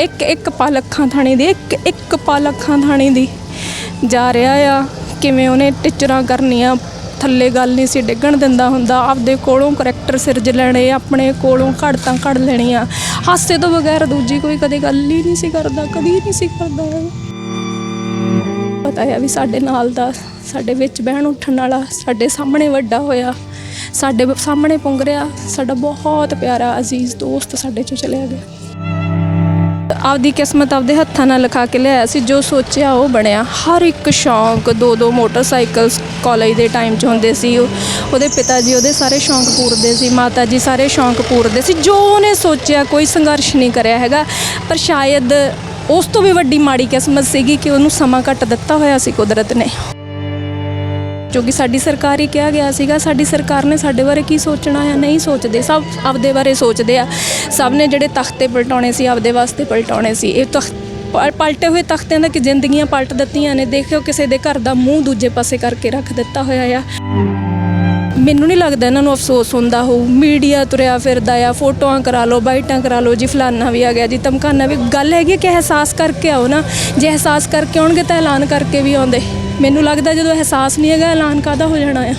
ਇੱਕ ਇੱਕ ਪਲ ਅੱਖਾਂ ਥਾਣੀ ਦੀ, ਇੱਕ ਇੱਕ ਪਲ ਅੱਖਾਂ ਥਾਣੀ ਦੀ। ਜਾ ਰਿਹਾ ਆ, ਕਿਵੇਂ ਉਹਨੇ ਟੀਚਰਾਂ ਕਰਨੀਆਂ, ਥੱਲੇ ਗੱਲ ਨਹੀਂ ਸੀ ਡਿੱਗਣ ਦਿੰਦਾ ਹੁੰਦਾ। ਆਪਦੇ ਕੋਲੋਂ ਕਰੈਕਟਰ ਸਿਰਜ ਲੈਣੇ, ਆਪਣੇ ਕੋਲੋਂ ਘੜਤਾਂ ਘੜ ਲੈਣੀਆਂ। ਹਾਸੇ ਤੋਂ ਬਗੈਰ ਦੂਜੀ ਕੋਈ ਕਦੇ ਗੱਲ ਹੀ ਨਹੀਂ ਸੀ ਕਰਦਾ, ਕਦੀ ਨਹੀਂ ਸੀ ਕਰਦਾ। ਹੈਗਾ। ਪਤਾ ਹੈ ਵੀ ਸਾਡੇ ਨਾਲ ਦਾ, ਸਾਡੇ ਵਿੱਚ ਬਹਿਣ ਉੱਠਣ ਵਾਲਾ, ਸਾਡੇ ਸਾਹਮਣੇ ਵੱਡਾ ਹੋਇਆ, ਸਾਡੇ ਸਾਹਮਣੇ ਪੁੰਗ ਰਿਹਾ ਸਾਡਾ ਬਹੁਤ ਪਿਆਰਾ ਅਜ਼ੀਜ਼ ਦੋਸਤ ਸਾਡੇ ਚੋਂ ਚਲਿਆ ਗਿਆ। ਆਪਦੀ ਕਿਸਮਤ ਆਪਦੇ ਹੱਥਾਂ ਨਾਲ ਲਿਖਾ ਕੇ ਲਿਆਇਆ ਸੀ, ਜੋ ਸੋਚਿਆ ਉਹ ਬਣਿਆ। ਹਰ ਇੱਕ ਸ਼ੌਂਕ, ਦੋ ਦੋ ਮੋਟਰਸਾਈਕਲਸ ਕਾਲਜ ਦੇ ਟਾਈਮ 'ਚ ਹੁੰਦੇ ਸੀ, ਉਹ- ਉਹਦੇ ਪਿਤਾ ਜੀ ਉਹਦੇ ਸਾਰੇ ਸ਼ੌਂਕ ਪੂਰਦੇ ਸੀ, ਮਾਤਾ ਜੀ ਸਾਰੇ ਸ਼ੌਂਕ ਪੂਰਦੇ ਸੀ, ਜੋ ਉਹਨੇ ਸੋਚਿਆ ਕੋਈ ਸੰਘਰਸ਼ ਨਹੀਂ ਕਰਿਆ ਹੈਗਾ। ਪਰ ਸ਼ਾਇਦ ਉਸ ਤੋਂ ਵੀ ਵੱਡੀ ਮਾੜੀ ਕਿਸਮਤ ਸੀਗੀ ਕਿ ਉਹਨੂੰ ਸਮਾਂ ਘੱਟ ਦਿੱਤਾ ਹੋਇਆ ਸੀ ਕੁਦਰਤ ਨੇ। ਕਿਉਂਕਿ ਸਾਡੀ ਸਰਕਾਰ ਹੀ ਕਿਹਾ ਗਿਆ ਸੀਗਾ, ਸਾਡੀ ਸਰਕਾਰ ਨੇ ਸਾਡੇ ਬਾਰੇ ਕੀ ਸੋਚਣਾ ਹੈ, ਨਹੀਂ ਸੋਚਦੇ। ਸਭ ਆਪਦੇ ਬਾਰੇ ਸੋਚਦੇ ਆ। ਸਭ ਨੇ ਜਿਹੜੇ ਤਖਤੇ ਪਲਟਾਉਣੇ ਸੀ, ਆਪਦੇ ਵਾਸਤੇ ਪਲਟਾਉਣੇ ਸੀ। ਇਹ ਤਖਤ ਪਲਟੇ ਹੋਏ ਤਖਤਿਆਂ ਦਾ ਕਿ ਜ਼ਿੰਦਗੀਆਂ ਪਲਟ ਦਿੱਤੀਆਂ ਨੇ। ਦੇਖਿਓ ਕਿਸੇ ਦੇ ਘਰ ਦਾ ਮੂੰਹ ਦੂਜੇ ਪਾਸੇ ਕਰਕੇ ਰੱਖ ਦਿੱਤਾ ਹੋਇਆ ਆ। ਮੈਨੂੰ ਨਹੀਂ ਲੱਗਦਾ ਇਹਨਾਂ ਨੂੰ ਅਫਸੋਸ ਹੁੰਦਾ ਹੋਊ। ਮੀਡੀਆ ਤੁਰਿਆ ਫਿਰਦਾ ਆ, ਫੋਟੋਆਂ ਕਰਾ ਲਓ, ਬਾਈਟਾਂ ਕਰਾ ਲਓ, ਜੀ ਫਲਾਨਾ ਵੀ ਆ ਗਿਆ, ਜੀ ਧਮਕਾਨਾ ਵੀ। ਗੱਲ ਹੈਗੀ ਹੈ ਕਿ ਅਹਿਸਾਸ ਕਰਕੇ ਆਓ ਨਾ। ਜੇ ਅਹਿਸਾਸ ਕਰਕੇ ਆਉਣਗੇ ਤਾਂ ਐਲਾਨ ਕਰਕੇ ਵੀ ਆਉਂਦੇ। ਮੈਨੂੰ ਲੱਗਦਾ ਜਦੋਂ ਅਹਿਸਾਸ ਨਹੀਂ ਹੈਗਾ, ਐਲਾਨ ਕਾਹਦਾ ਹੋ ਜਾਣਾ ਆ?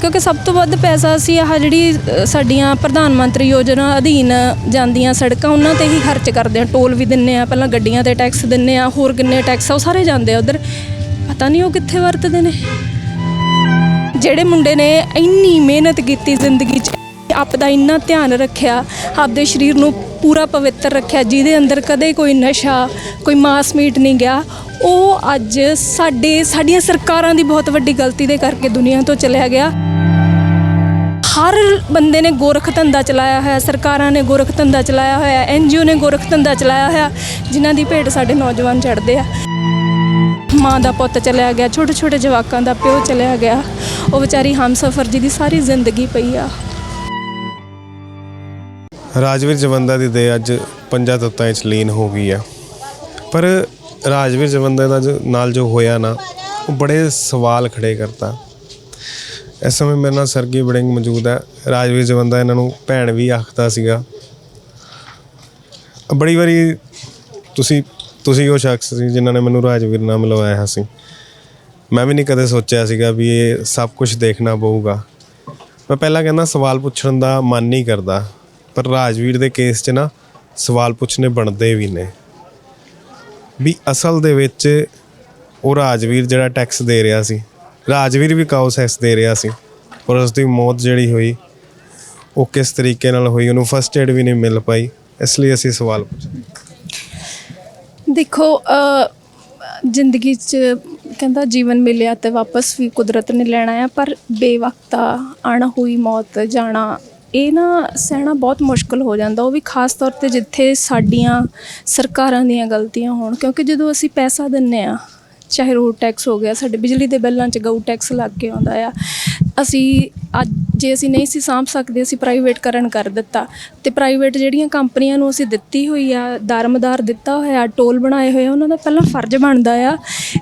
ਕਿਉਂਕਿ ਸਭ ਤੋਂ ਵੱਧ ਪੈਸਾ ਅਸੀਂ ਆਹ ਜਿਹੜੀ ਸਾਡੀਆਂ ਪ੍ਰਧਾਨ ਮੰਤਰੀ ਯੋਜਨਾ ਅਧੀਨ ਜਾਂਦੀਆਂ ਸੜਕਾਂ, ਉਹਨਾਂ ਤੇ ਹੀ ਖਰਚ ਕਰਦੇ ਆ। ਟੋਲ ਵੀ ਦਿੰਨੇ ਆ, ਪਹਿਲਾਂ ਗੱਡੀਆਂ ਤੇ ਟੈਕਸ ਦਿੰਨੇ ਆ, ਹੋਰ ਕਿੰਨੇ ਟੈਕਸ ਆ, ਉਹ ਸਾਰੇ ਜਾਂਦੇ ਆ ਉਧਰ। ਪਤਾ ਨਹੀਂ ਉਹ ਕਿੱਥੇ ਵਰਤਦੇ ਨੇ। ਜਿਹੜੇ ਮੁੰਡੇ ਨੇ ਇੰਨੀ ਮਿਹਨਤ ਕੀਤੀ ਜ਼ਿੰਦਗੀ 'ਚ ਆਪਦਾ ਇੰਨਾ ਧਿਆਨ ਰੱਖਿਆ, ਆਪਦੇ ਸਰੀਰ ਨੂੰ ਪੂਰਾ ਪਵਿੱਤਰ ਰੱਖਿਆ, ਜਿਹਦੇ ਅੰਦਰ ਕਦੇ ਕੋਈ ਨਸ਼ਾ, ਕੋਈ ਮਾਸ ਮੀਟ ਨਹੀਂ ਗਿਆ, ਉਹ ਅੱਜ ਸਾਡੇ, ਸਾਡੀਆਂ ਸਰਕਾਰਾਂ ਦੀ ਬਹੁਤ ਵੱਡੀ ਗਲਤੀ ਦੇ ਕਰਕੇ ਦੁਨੀਆ ਤੋਂ ਚਲਿਆ ਗਿਆ। ਹਰ ਬੰਦੇ ਨੇ ਗੋਰਖ ਧੰਦਾ ਚਲਾਇਆ ਹੋਇਆ, ਸਰਕਾਰਾਂ ਨੇ ਗੋਰਖ ਧੰਦਾ ਚਲਾਇਆ ਹੋਇਆ ਐਨਜੀਓ ਨੇ ਗੋਰਖ ਧੰਦਾ ਚਲਾਇਆ ਹੋਇਆ, ਜਿਨ੍ਹਾਂ ਦੀ ਭੇਟ ਸਾਡੇ ਨੌਜਵਾਨ ਚੜ੍ਹਦੇ ਆ। ਮਾਂ ਦਾ ਪੁੱਤ ਚਲਿਆ ਗਿਆ ਛੋਟੇ ਛੋਟੇ ਜਵਾਕਾਂ ਦਾ ਪਿਓ ਚਲਿਆ ਗਿਆ, ਉਹ ਵਿਚਾਰੀ ਹਮਸਫਰ ਜੀ ਦੀ ਸਾਰੀ ਜ਼ਿੰਦਗੀ ਪਈ ਆ। ਰਾਜਵੀਰ ਜਵੰਦਾ ਦੀ ਦੇ ਅੱਜ ਪੰਜਾਂ ਤੱਤਾਂ ਵਿੱਚ ਲੀਨ ਹੋ ਗਈ ਆ। ਪਰ ਰਾਜਵੀਰ ਜਵੰਦਾ ਦਾ ਜੋ ਨਾਲ ਜੋ ਹੋਇਆ ਨਾ, ਉਹ ਬੜੇ ਸਵਾਲ ਖੜੇ ਕਰਤਾ। ਇਸ ਸਮੇਂ ਮੇਰੇ ਨਾਲ ਸਰਗੀ ਬੜਿੰਗ ਮੌਜੂਦ ਹੈ ਰਾਜਵੀਰ ਜਵੰਦਾ ਇਹਨਾਂ ਨੂੰ ਭੈਣ ਵੀ ਆਖਦਾ ਸੀਗਾ। ਬੜੀ ਵਾਰੀ ਤੁਸੀਂ ਤੁਸੀਂ ਉਹ ਸ਼ਖਸ ਸੀ ਜਿਨ੍ਹਾਂ ਨੇ ਮੈਨੂੰ ਰਾਜਵੀਰ ਨਾਲ ਮਿਲਵਾਇਆ ਸੀ। ਮੈਂ ਵੀ ਨਹੀਂ ਕਦੇ ਸੋਚਿਆ ਸੀਗਾ ਵੀ ਇਹ ਸਭ ਕੁਝ ਦੇਖਣਾ ਪਊਗਾ। ਮੈਂ ਪਹਿਲਾਂ ਕਹਿੰਦਾ ਸਵਾਲ ਪੁੱਛਣ ਦਾ ਮਨ ਨਹੀਂ ਕਰਦਾ। ਪਰ ਰਾਜਵੀਰ ਦੇ ਕੇਸ 'ਚ ਨਾ ਸਵਾਲ ਪੁੱਛਣੇ ਬਣਦੇ ਵੀ ਨੇ। ਵੀ ਅਸਲ ਦੇ ਵਿੱਚ ਉਹ ਰਾਜਵੀਰ ਜਿਹੜਾ ਟੈਕਸ ਦੇ ਰਿਹਾ ਸੀ, ਰਾਜਵੀਰ ਵੀ ਕਾਉਸ ਟੈਕਸ ਦੇ ਰਿਹਾ ਸੀ ਪਰ ਉਸ ਦੀ ਮੌਤ ਜਿਹੜੀ ਹੋਈ, ਉਹ ਕਿਸ ਤਰੀਕੇ ਨਾਲ ਹੋਈ, ਉਹਨੂੰ ਫਸਟ ਏਡ ਵੀ ਨਹੀਂ ਮਿਲ ਪਾਈ, ਇਸ ਲਈ ਅਸੀਂ ਸਵਾਲ ਪੁੱਛਦੇ ਦੇਖੋ ਜ਼ਿੰਦਗੀ 'ਚ ਕਹਿੰਦਾ ਜੀਵਨ ਮਿਲਿਆ ਤੇ ਵਾਪਸ ਵੀ ਕੁਦਰਤ ਨੇ ਲੈਣਾ ਆ, ਪਰ ਬੇਵਕਤਾ, ਅਣਹੋਈ ਮੌਤ, ਜਾਣਾ ਇਹ ਨਾ ਸਹਿਣਾ ਬਹੁਤ ਮੁਸ਼ਕਲ ਹੋ ਜਾਂਦਾ, ਉਹ ਵੀ ਖਾਸ ਤੌਰ ਤੇ ਜਿੱਥੇ ਸਾਡੀਆਂ ਸਰਕਾਰਾਂ ਦੀਆਂ ਗਲਤੀਆਂ ਹੋਣ, ਕਿਉਂਕਿ ਜਦੋਂ ਅਸੀਂ ਪੈਸਾ ਦਿੰਨੇ ਆ, ਚਾਹੇ ਰੋਡ ਟੈਕਸ ਹੋ ਗਿਆ, ਸਾਡੇ ਬਿਜਲੀ ਦੇ ਬਿੱਲਾਂ 'ਚ ਗਊ ਟੈਕਸ ਲੱਗ ਕੇ ਆਉਂਦਾ ਆ, ਅਸੀਂ ਅੱਜ ਜੇ ਅਸੀਂ ਨਹੀਂ ਸੀ ਸਾਂਭ ਸਕਦੇ, ਅਸੀਂ ਪ੍ਰਾਈਵੇਟ ਕਰਨ ਕਰ ਦਿੱਤਾ। ਤੇ ਪ੍ਰਾਈਵੇਟ ਜਿਹੜੀਆਂ ਕੰਪਨੀਆਂ ਨੂੰ ਅਸੀਂ ਦਿੱਤੀ ਹੋਈ ਆ, ਦਰਮਦਾਰ ਦਿੱਤਾ ਹੋਇਆ, ਟੋਲ ਬਣਾਏ ਹੋਏ ਆ, ਉਹਨਾਂ ਦਾ ਪਹਿਲਾਂ ਫਰਜ਼ ਬਣਦਾ ਆ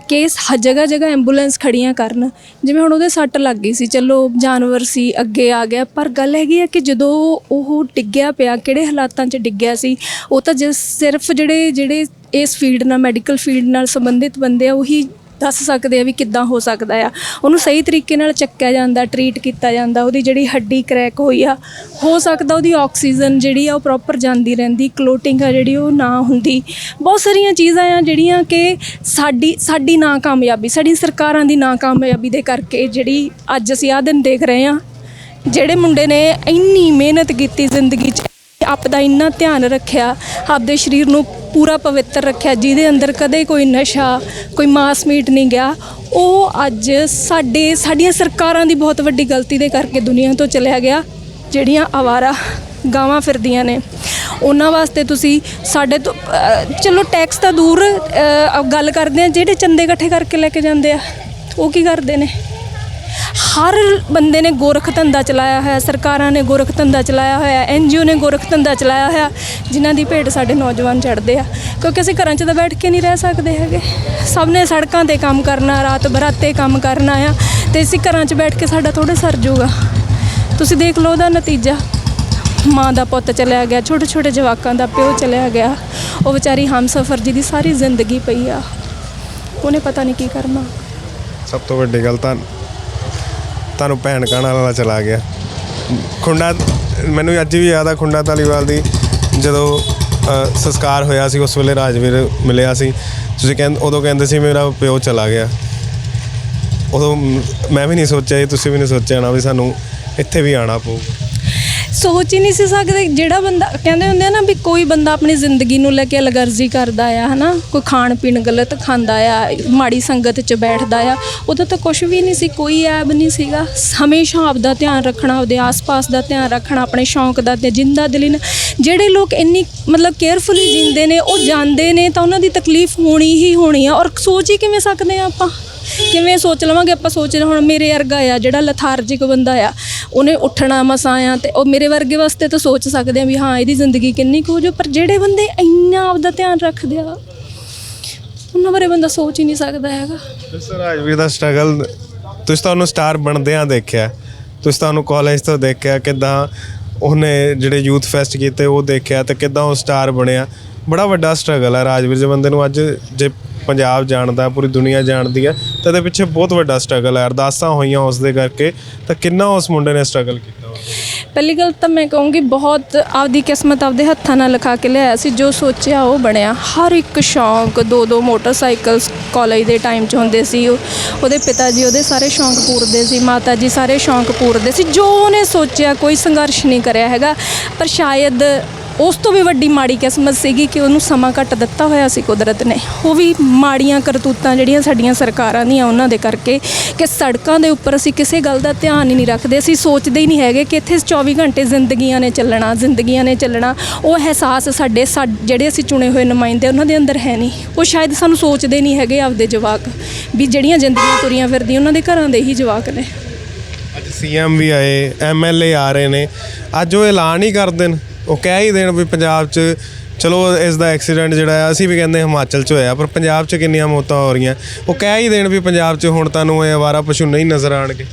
ਕਿ ਜਗ੍ਹਾ ਜਗ੍ਹਾ ਐਂਬੂਲੈਂਸ ਖੜੀਆਂ ਕਰਨ। ਜਿਵੇਂ ਹੁਣ ਉਹਦੇ ਸੱਟ ਲੱਗ ਗਈ ਸੀ, ਚਲੋ ਜਾਨਵਰ ਸੀ, ਅੱਗੇ ਆ ਗਿਆ, ਪਰ ਗੱਲ ਹੈਗੀ ਆ ਕਿ ਜਦੋਂ ਉਹ ਡਿੱਗਿਆ ਪਿਆ, ਕਿਹੜੇ ਹਾਲਾਤਾਂ 'ਚ ਡਿੱਗਿਆ ਸੀ, ਉਹ ਤਾਂ ਜਿਸ ਸਿਰਫ ਜਿਹੜੇ ਜਿਹੜੇ ਇਸ ਫੀਲਡ ਨਾਲ ਮੈਡੀਕਲ ਫੀਲਡ ਨਾਲ ਸੰਬੰਧਿਤ ਬੰਦੇ ਆ, ਉਹੀ ਦੱਸ ਸਕਦੇ ਆ ਵੀ ਕਿੱਦਾਂ ਹੋ ਸਕਦਾ ਆ। ਉਹਨੂੰ ਸਹੀ ਤਰੀਕੇ ਨਾਲ ਚੱਕਿਆ ਜਾਂਦਾ ਟਰੀਟ ਕੀਤਾ ਜਾਂਦਾ, ਉਹਦੀ ਜਿਹੜੀ ਹੱਡੀ ਕ੍ਰੈਕ ਹੋਈ ਆ, ਹੋ ਸਕਦਾ ਉਹਦੀ ਆਕਸੀਜਨ ਜਿਹੜੀ ਆ ਉਹ ਪ੍ਰੋਪਰ ਜਾਂਦੀ ਰਹਿੰਦੀ ਕਲੋਟਿੰਗ ਆ ਜਿਹੜੀ ਉਹ ਨਾ ਹੁੰਦੀ। ਬਹੁਤ ਸਾਰੀਆਂ ਚੀਜ਼ਾਂ ਆ ਜਿਹੜੀਆਂ ਕਿ ਸਾਡੀ ਸਾਡੀ ਨਾਕਾਮਯਾਬੀ, ਸਾਡੀ ਸਰਕਾਰਾਂ ਦੀ ਨਾਕਾਮਯਾਬੀ ਦੇ ਕਰਕੇ ਜਿਹੜੀ ਅੱਜ ਅਸੀਂ ਆਹ ਦਿਨ ਦੇਖ ਰਹੇ ਆ, ਜਿਹੜੇ ਮੁੰਡੇ ਨੇ ਇੰਨੀ ਮਿਹਨਤ ਕੀਤੀ ਜ਼ਿੰਦਗੀ 'ਚ, ਆਪਦਾ ਇੰਨਾ ਧਿਆਨ ਰੱਖਿਆ, ਆਪਦੇ ਸਰੀਰ ਨੂੰ ਪੂਰਾ ਪਵਿੱਤਰ ਰੱਖਿਆ, ਜਿਹਦੇ ਅੰਦਰ ਕਦੇ ਕੋਈ ਨਸ਼ਾ, ਕੋਈ ਮਾਸ ਮੀਟ ਨਹੀਂ ਗਿਆ, ਉਹ ਅੱਜ ਸਾਡੇ, ਸਾਡੀਆਂ ਸਰਕਾਰਾਂ ਦੀ ਬਹੁਤ ਵੱਡੀ ਗਲਤੀ ਦੇ ਕਰਕੇ ਦੁਨੀਆ ਤੋਂ ਚਲਿਆ ਗਿਆ, ਜਿਹੜੀਆਂ ਆਵਾਰਾ ਗਾਵਾਂ ਫਿਰਦੀਆਂ ਨੇ। ਉਹਨਾਂ ਵਾਸਤੇ ਤੁਸੀਂ ਸਾਡੇ ਤੋਂ ਚਲੋ ਟੈਕਸ ਤਾਂ ਦੂਰ ਗੱਲ ਕਰਦੇ ਆ ਜਿਹੜੇ ਚੰਦੇ ਇਕੱਠੇ ਕਰਕੇ ਲੈ ਕੇ ਜਾਂਦੇ ਆ, ਉਹ ਕੀ ਕਰਦੇ ਨੇ? ਹਰ ਬੰਦੇ ਨੇ ਗੋਰਖ ਧੰਦਾ ਚਲਾਇਆ ਹੋਇਆ, ਸਰਕਾਰਾਂ ਨੇ ਗੋਰਖ ਧੰਦਾ ਚਲਾਇਆ ਹੋਇਆ ਐਨਜੀਓ ਨੇ ਗੋਰਖ ਧੰਦਾ ਚਲਾਇਆ ਹੋਇਆ, ਜਿਨ੍ਹਾਂ ਦੀ ਭੇਟ ਸਾਡੇ ਨੌਜਵਾਨ ਚੜ੍ਹਦੇ ਆ। ਕਿਉਂਕਿ ਅਸੀਂ ਘਰਾਂ 'ਚ ਤਾਂ ਬੈਠ ਕੇ ਨਹੀਂ ਰਹਿ ਸਕਦੇ ਹੈਗੇ। ਸਭ ਨੇ ਸੜਕਾਂ ਤੇ ਕੰਮ ਕਰਨਾ, ਰਾਤ ਬਰਾਤੇ ਕੰਮ ਕਰਨਾ ਆ, ਤੇ ਅਸੀਂ ਘਰਾਂ 'ਚ ਬੈਠ ਕੇ ਸਾਡਾ ਥੋੜਾ ਸਰ ਜੂਗਾ। ਤੁਸੀਂ ਦੇਖ ਲਓ ਉਹਦਾ ਨਤੀਜਾ। ਮਾਂ ਦਾ ਪੁੱਤ ਚਲਿਆ ਗਿਆ ਛੋਟੇ ਛੋਟੇ ਜਵਾਕਾਂ ਦਾ ਪਿਓ ਚਲਿਆ ਗਿਆ। ਉਹ ਵਿਚਾਰੀ ਹਮਸਫਰ ਜੀ ਦੀ ਸਾਰੀ ਜ਼ਿੰਦਗੀ ਪਈ ਆ। ਉਹਨੇ ਪਤਾ ਨਹੀਂ ਕੀ ਕਰਨਾ। ਸਭ ਤੋਂ ਵੱਡੀ ਗੱਲ ਤਾਂ ਤੁਹਾਨੂੰ ਭੈਣ ਕਹਿਣ ਵਾਲਾ ਚਲਾ ਗਿਆ। ਖੁੰਡਾ ਮੈਨੂੰ ਅੱਜ ਵੀ ਯਾਦ ਆ ਖੁੰਡਾ ਧਾਲੀਵਾਲ ਦੀ ਜਦੋਂ ਸੰਸਕਾਰ ਹੋਇਆ ਸੀ ਉਸ ਵੇਲੇ ਰਾਜਵੀਰ ਮਿਲਿਆ ਸੀ। ਤੁਸੀਂ ਕਹਿੰਦੇ ਉਦੋਂ ਕਹਿੰਦੇ ਸੀ ਮੇਰਾ ਪਿਓ ਚਲਾ ਗਿਆ। ਉਦੋਂ ਮੈਂ ਵੀ ਨਹੀਂ ਸੋਚਿਆ ਜੀ, ਤੁਸੀਂ ਵੀ ਨਹੀਂ ਸੋਚਿਆ ਨਾ ਵੀ ਸਾਨੂੰ ਇੱਥੇ ਵੀ ਆਣਾ ਪਊ। ਸੋਚ ਹੀ ਨਹੀਂ ਸੀ ਸਕਦੇ। ਜਿਹੜਾ ਬੰਦਾ ਕਹਿੰਦੇ ਹੁੰਦੇ ਆ ਨਾ ਵੀ ਕੋਈ ਬੰਦਾ ਆਪਣੀ ਜ਼ਿੰਦਗੀ ਨੂੰ ਲੈ ਕੇ ਅਲਗਰਜ਼ੀ ਕਰਦਾ ਆ, ਹਨਾ? ਕੋਈ ਖਾਣ ਪੀਣ ਗਲਤ ਖਾਂਦਾ ਆ, ਮਾੜੀ ਸੰਗਤ 'ਚ ਬੈਠਦਾ ਆ ਉਦੋਂ ਤਾਂ ਕੁਝ ਵੀ ਨਹੀਂ ਸੀ, ਕੋਈ ਐਬ ਨਹੀਂ ਸੀਗਾ। ਹਮੇਸ਼ਾ ਆਪਦਾ ਧਿਆਨ ਰੱਖਣਾ ਉਹਦੇ ਆਸ-ਪਾਸ ਦਾ ਧਿਆਨ ਰੱਖਣਾ, ਆਪਣੇ ਸ਼ੌਂਕ ਦਾ ਤੇ ਜਿੰਦਾ ਦਿਲੀ ਜਿਹੜੇ ਲੋਕ ਇੰਨੀ, ਮਤਲਬ ਕੇਅਰਫੁਲੀ ਜੀਂਦੇ ਨੇ, ਉਹ ਜਾਣਦੇ ਨੇ, ਤਾਂ ਉਹਨਾਂ ਦੀ ਤਕਲੀਫ ਹੋਣੀ ਹੀ ਹੋਣੀ ਆ। ਔਰ ਸੋਚ ਹੀ ਕਿਵੇਂ ਸਕਦੇ ਆ ਆਪਾਂ? ਕਿਵੇਂ ਸੋਚ ਲਵਾਂਗੇ? ਆਪਾਂ ਸੋਚ ਰਹੇ ਹੁਣ ਮੇਰੇ ਵਰਗਾ ਆ, ਜਿਹੜਾ ਲਥਾਰਜਿਕ ਬੰਦਾ ਆ, ਉਹਨੇ ਉੱਠਣਾ ਮਸਾਂ ਆ ਤੇ ਉਹ ਮੇਰੇ ਵਰਗੇ ਵਾਸਤੇ ਤਾਂ ਸੋਚ ਸਕਦੇ ਆ ਵੀ ਹਾਂ, ਇਹਦੀ ਜ਼ਿੰਦਗੀ ਕਿੰਨੀ ਕੁ ਹੋ ਜਾਊ, ਪਰ ਜਿਹੜੇ ਬੰਦੇ ਇੰਨਾ ਆਪਦਾ ਧਿਆਨ ਰੱਖਦੇ ਆ, ਉਹਨਾਂ ਬਾਰੇ ਬੰਦਾ ਸੋਚ ਹੀ ਨਹੀਂ ਸਕਦਾ ਹੈਗਾ। ਤੁਸੀਂ ਰਾਜਵੀਰ ਦਾ ਸਟਰਗਲ ਤੁਸੀਂ ਤਾਂ ਉਹਨੂੰ ਸਟਾਰ ਬਣਦਿਆਂ ਦੇਖਿਆ, ਤੁਸੀਂ ਤਾਂ ਕਾਲਜ ਤੋਂ ਦੇਖਿਆ, ਕਿਦਾਂ ਉਹਨੇ ਜਿਹੜੇ ਯੂਥ ਫੈਸਟ ਕੀਤੇ, ਉਹ ਦੇਖਿਆ ਤੇ ਕਿਦਾਂ ਉਹ ਸਟਾਰ ਬਣਿਆ। ਬੜਾ ਵੱਡਾ ਸਟਰਗਲ ਹੈ ਰਾਜਵੀਰ ਦੇ ਬੰਦੇ ਨੂੰ ਅੱਜ, ਜੇ ਪੰਜਾਬ ਜਾਣਦਾ, ਪੂਰੀ ਦੁਨੀਆ ਜਾਣਦੀ ਹੈ ਤਾਂ ਇਹਦੇ ਪਿੱਛੇ ਬਹੁਤ ਵੱਡਾ ਸਟਰਗਲ ਹੈ। ਅਰਦਾਸਾਂ ਹੋਈਆਂ ਉਸ ਦੇ ਕਰਕੇ, ਤਾਂ ਕਿੰਨਾ ਉਸ ਮੁੰਡੇ ਨੇ ਸਟਰਗਲ ਕੀਤਾ ਪਹਿਲੀ ਗੱਲ ਤਾਂ ਮੈਂ ਕਹੂੰਗੀ, ਬਹੁਤ ਆਪਦੀ ਕਿਸਮਤ ਆਪਦੇ ਹੱਥਾਂ ਨਾਲ ਲਿਖਾ ਕੇ ਲਿਆਇਆ ਸੀ। ਜੋ ਸੋਚਿਆ ਉਹ ਬਣਿਆ। ਹਰ ਇੱਕ ਸ਼ੌਂਕ, ਦੋ ਦੋ ਮੋਟਰਸਾਈਕਲ ਕਾਲਜ ਦੇ ਟਾਈਮ 'ਚ ਹੁੰਦੇ ਸੀ। ਉਹਦੇ ਪਿਤਾ ਜੀ ਉਹਦੇ ਸਾਰੇ ਸ਼ੌਂਕ ਪੂਰਦੇ ਸੀ, ਮਾਤਾ ਜੀ ਸਾਰੇ ਸ਼ੌਂਕ ਪੂਰਦੇ ਸੀ। ਜੋ ਉਹਨੇ ਸੋਚਿਆ, ਕੋਈ ਸੰਘਰਸ਼ ਨਹੀਂ ਕਰਿਆ ਹੈਗਾ। ਪਰ ਸ਼ਾਇਦ ਉਸ ਤੋਂ ਵੀ ਵੱਡੀ ਮਾੜੀ ਕਿਸਮਤ ਸੀਗੀ ਕਿ ਉਹਨੂੰ ਸਮਾਂ ਘੱਟ ਦਿੱਤਾ ਹੋਇਆ ਸੀ ਕੁਦਰਤ ਨੇ। ਉਹ ਵੀ ਮਾੜੀਆਂ ਕਰਤੂਤਾਂ ਜਿਹੜੀਆਂ ਸਾਡੀਆਂ ਸਰਕਾਰਾਂ ਦੀਆਂ ਉਹਨਾਂ ਦੇ ਕਰਕੇ ਕਿ ਸੜਕਾਂ ਦੇ ਉੱਪਰ ਅਸੀਂ ਕਿਸੇ ਗੱਲ ਦਾ ਧਿਆਨ ਹੀ ਨਹੀਂ ਰੱਖਦੇ। ਅਸੀਂ ਸੋਚਦੇ ਹੀ ਨਹੀਂ ਹੈਗੇ ਕਿ ਇੱਥੇ 24 ਘੰਟੇ ਜ਼ਿੰਦਗੀਆਂ ਨੇ ਚੱਲਣਾ, ਜ਼ਿੰਦਗੀਆਂ ਨੇ ਚੱਲਣਾ। ਉਹ ਅਹਿਸਾਸ ਸਾਡੇ ਸਾ- ਜਿਹੜੇ ਅਸੀਂ ਚੁਣੇ ਹੋਏ ਨੁਮਾਇੰਦੇ ਉਹਨਾਂ ਦੇ ਅੰਦਰ ਹੈ ਨਹੀਂ। ਉਹ ਸ਼ਾਇਦ ਸਾਨੂੰ ਸੋਚਦੇ ਨਹੀਂ ਹੈਗੇ ਆਪਦੇ ਜਵਾਕ ਵੀ ਜਿਹੜੀਆਂ ਜ਼ਿੰਦਗੀਆਂ ਤੁਰੀਆਂ ਫਿਰਦੀਆਂ, ਉਹਨਾਂ ਦੇ ਘਰਾਂ ਦੇ ਹੀ ਜਵਾਕ ਨੇ। ਅੱਜ ਸੀਐਮ ਵੀ ਆਏ ਐਮਐਲਏ ਆ ਰਹੇ ਨੇ। ਅੱਜ ਉਹ ਐਲਾਨ ਹੀ ਕਰ ਦੇਣ। ਉਹ ਕਹਿ ਹੀ ਦੇਣ ਵੀ ਪੰਜਾਬ 'ਚ ਚਲੋ ਇਸ ਦਾ ਐਕਸੀਡੈਂਟ ਜਿਹੜਾ ਆ, ਅਸੀਂ ਵੀ ਕਹਿੰਦੇ ਹਿਮਾਚਲ 'ਚ ਹੋਇਆ, ਪਰ ਪੰਜਾਬ 'ਚ ਕਿੰਨੀਆਂ ਮੌਤਾਂ ਹੋ ਰਹੀਆਂ। ਉਹ ਕਹਿ ਹੀ ਦੇਣ ਵੀ ਪੰਜਾਬ 'ਚ ਹੁਣ ਤੁਹਾਨੂੰ ਇਹ ਆਵਾਰਾ ਪਸ਼ੂ ਨਹੀਂ ਨਜ਼ਰ ਆਣਗੇ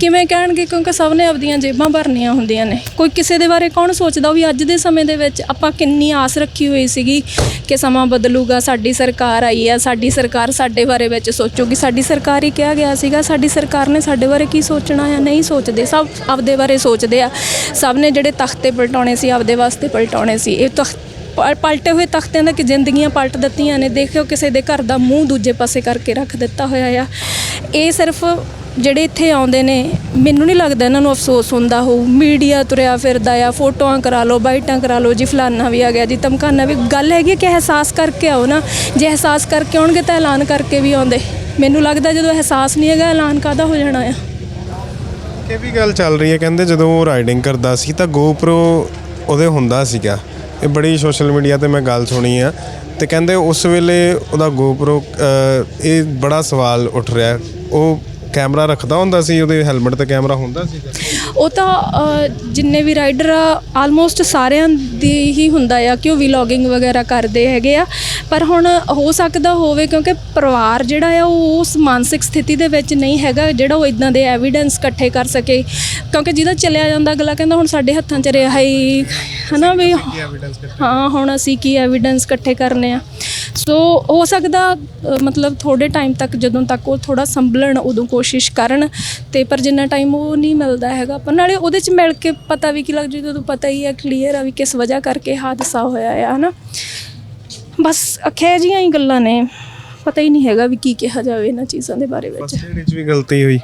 ਕਿਵੇਂ ਕਹਿਣਗੇ? ਕਿਉਂਕਿ ਸਭ ਨੇ ਆਪਦੀਆਂ ਜੇਬਾਂ ਭਰਨੀਆਂ ਹੁੰਦੀਆਂ ਨੇ। ਕੋਈ ਕਿਸੇ ਦੇ ਬਾਰੇ ਕੌਣ ਸੋਚਦਾ? ਵੀ ਅੱਜ ਦੇ ਸਮੇਂ ਦੇ ਵਿੱਚ ਆਪਾਂ ਕਿੰਨੀ ਆਸ ਰੱਖੀ ਹੋਈ ਸੀਗੀ ਕਿ ਸਮਾਂ ਬਦਲੂਗਾ, ਸਾਡੀ ਸਰਕਾਰ ਆਈ ਹੈ ਸਾਡੀ ਸਰਕਾਰ ਸਾਡੇ ਬਾਰੇ ਵਿੱਚ ਸੋਚੂਗੀ। ਸਾਡੀ ਸਰਕਾਰ ਹੀ ਕਿਹਾ ਗਿਆ ਸੀਗਾ, ਸਾਡੀ ਸਰਕਾਰ ਨੇ ਸਾਡੇ ਬਾਰੇ ਕੀ ਸੋਚਣਾ ਆ? ਨਹੀਂ ਸੋਚਦੇ। ਸਭ ਆਪਦੇ ਬਾਰੇ ਸੋਚਦੇ ਆ। ਸਭ ਨੇ ਜਿਹੜੇ ਤਖਤੇ ਪਲਟਾਉਣੇ ਸੀ, ਆਪਦੇ ਵਾਸਤੇ ਪਲਟਾਉਣੇ ਸੀ। ਇਹ ਤਖਤ ਪ- ਪਲਟੇ ਹੋਏ ਤਖਤਿਆਂ ਦਾ ਕਿ ਜ਼ਿੰਦਗੀਆਂ ਪਲਟ ਦਿੱਤੀਆਂ ਨੇ। ਦੇਖਿਓ ਕਿਸੇ ਦੇ ਘਰ ਦਾ ਮੂੰਹ ਦੂਜੇ ਪਾਸੇ ਕਰਕੇ ਰੱਖ ਦਿੱਤਾ ਹੋਇਆ ਆ। ਇਹ ਸਿਰਫ ਜਿਹੜੇ ਇੱਥੇ ਆਉਂਦੇ ਨੇ, ਮੈਨੂੰ ਨਹੀਂ ਲੱਗਦਾ ਇਹਨਾਂ ਨੂੰ ਅਫਸੋਸ ਹੁੰਦਾ ਹੋਊ। ਮੀਡੀਆ ਤੁਰਿਆ ਫਿਰਦਾ ਆ, ਫੋਟੋਆਂ ਕਰਾ ਲਓ, ਬਾਈਟਾਂ ਕਰਾ ਲਓ, ਜੀ ਫਲਾਨਾ ਵੀ ਆ ਗਿਆ, ਜੀ ਧਮਕਾਨਾ ਵੀ। ਗੱਲ ਹੈਗੀ ਕਿ ਅਹਿਸਾਸ ਕਰਕੇ ਆਓ ਨਾ। ਜੇ ਅਹਿਸਾਸ ਕਰਕੇ ਆਉਣਗੇ ਤਾਂ ਐਲਾਨ ਕਰਕੇ ਵੀ ਆਉਂਦੇ। ਮੈਨੂੰ ਲੱਗਦਾ ਜਦੋਂ ਅਹਿਸਾਸ ਨਹੀਂ ਹੈਗਾ, ਐਲਾਨ ਕਾਹਦਾ ਹੋ ਜਾਣਾ ਆ? ਇਹ ਵੀ ਗੱਲ ਚੱਲ ਰਹੀ ਹੈ, ਕਹਿੰਦੇ ਜਦੋਂ ਉਹ ਰਾਈਡਿੰਗ ਕਰਦਾ ਸੀ ਤਾਂ GoPro ਉਹਦੇ ਹੁੰਦਾ ਸੀਗਾ। ਇਹ ਬੜੀ ਸੋਸ਼ਲ ਮੀਡੀਆ ਤੇ ਮੈਂ ਗੱਲ ਸੁਣੀ ਆ। ਤੇ ਕਹਿੰਦੇ ਉਸ ਵੇਲੇ ਉਹਦਾ GoPro ਇਹ ਬੜਾ ਸਵਾਲ ਉੱਠ ਰਿਹਾ। ਉਹ ਕੈਮਰਾ ਰੱਖਦਾ ਹੁੰਦਾ ਸੀ ਉਹਦੇ ਹੈਲਮਟ ਤੇ ਕੈਮਰਾ ਹੁੰਦਾ ਸੀ। ਉਹ ਤਾਂ ਜਿੰਨੇ ਵੀ ਰਾਈਡਰ ਆ ਆਲਮੋਸਟ ਸਾਰਿਆਂ ਦੀ ਹੀ ਹੁੰਦਾ ਆ ਕਿ ਉਹ ਵਲੌਗਿੰਗ ਵਗੈਰਾ ਕਰਦੇ ਹੈਗੇ ਆ। ਪਰ ਹੁਣ ਹੋ ਸਕਦਾ ਹੋਵੇ ਕਿਉਂਕਿ ਪਰਿਵਾਰ ਜਿਹੜਾ ਆ ਉਹ ਉਸ ਮਾਨਸਿਕ ਸਥਿਤੀ ਦੇ ਵਿੱਚ ਨਹੀਂ ਹੈਗਾ ਜਿਹੜਾ ਉਹ ਇਦਾਂ ਦੇ ਐਵੀਡੈਂਸ ਇਕੱਠੇ ਕਰ ਸਕੇ। ਕਿਉਂਕਿ ਜਿਹਦਾ ਚੱਲਿਆ ਜਾਂਦਾ ਅਗਲਾ ਕਹਿੰਦਾ ਹੁਣ ਸਾਡੇ ਹੱਥਾਂ 'ਚ ਰਿਹਾ ਹੀ ਹਨਾ ਵੀ ਹਾਂ ਹੁਣ ਅਸੀਂ ਕੀ ਐਵੀਡੈਂਸ ਇਕੱਠੇ ਕਰਨੇ ਆ। ਸੋ ਹੋ ਸਕਦਾ ਮਤਲਬ ਥੋੜੇ ਟਾਈਮ ਤੱਕ ਜਦੋਂ ਤੱਕ ਉਹ ਥੋੜਾ ਸੰਭਲਣ ਉਦੋਂ ਕੋਸ਼ਿਸ਼ ਕਰਨ ਤੇ ਪਰ ਜਿੰਨਾ ਟਾਈਮ ਉਹ ਨਹੀਂ ਮਿਲਦਾ ਹੈਗਾ ਆਪਾਂ ਨਾਲੇ ਉਹਦੇ ਚ ਮਿਲ ਕੇ ਪਤਾ ਵੀ ਕੀ ਲੱਗ ਜੂ, ਜਦੋਂ ਪਤਾ ਹੀ ਆ ਕਲੀਅਰ ਆ ਵੀ ਕਿਸ ਵਜ੍ਹਾ ਕਰਕੇ ਹਾਦਸਾ ਹੋਇਆ ਆ, ਹਨਾ? ਬਸ ਅਖੇ ਜੀਆਂ ਹੀ ਗੱਲਾਂ ਨੇ। ਪਤਾ ਹੀ ਨਹੀਂ ਹੈਗਾ ਵੀ ਕੀ ਕਿਹਾ ਜਾਵੇ ਇਹਨਾਂ ਚੀਜ਼ਾਂ ਦੇ ਬਾਰੇ ਵਿੱਚ। ਫਸਟ ਏਡ ਵਿੱਚ ਵੀ ਗਲਤੀ ਹੋਈ।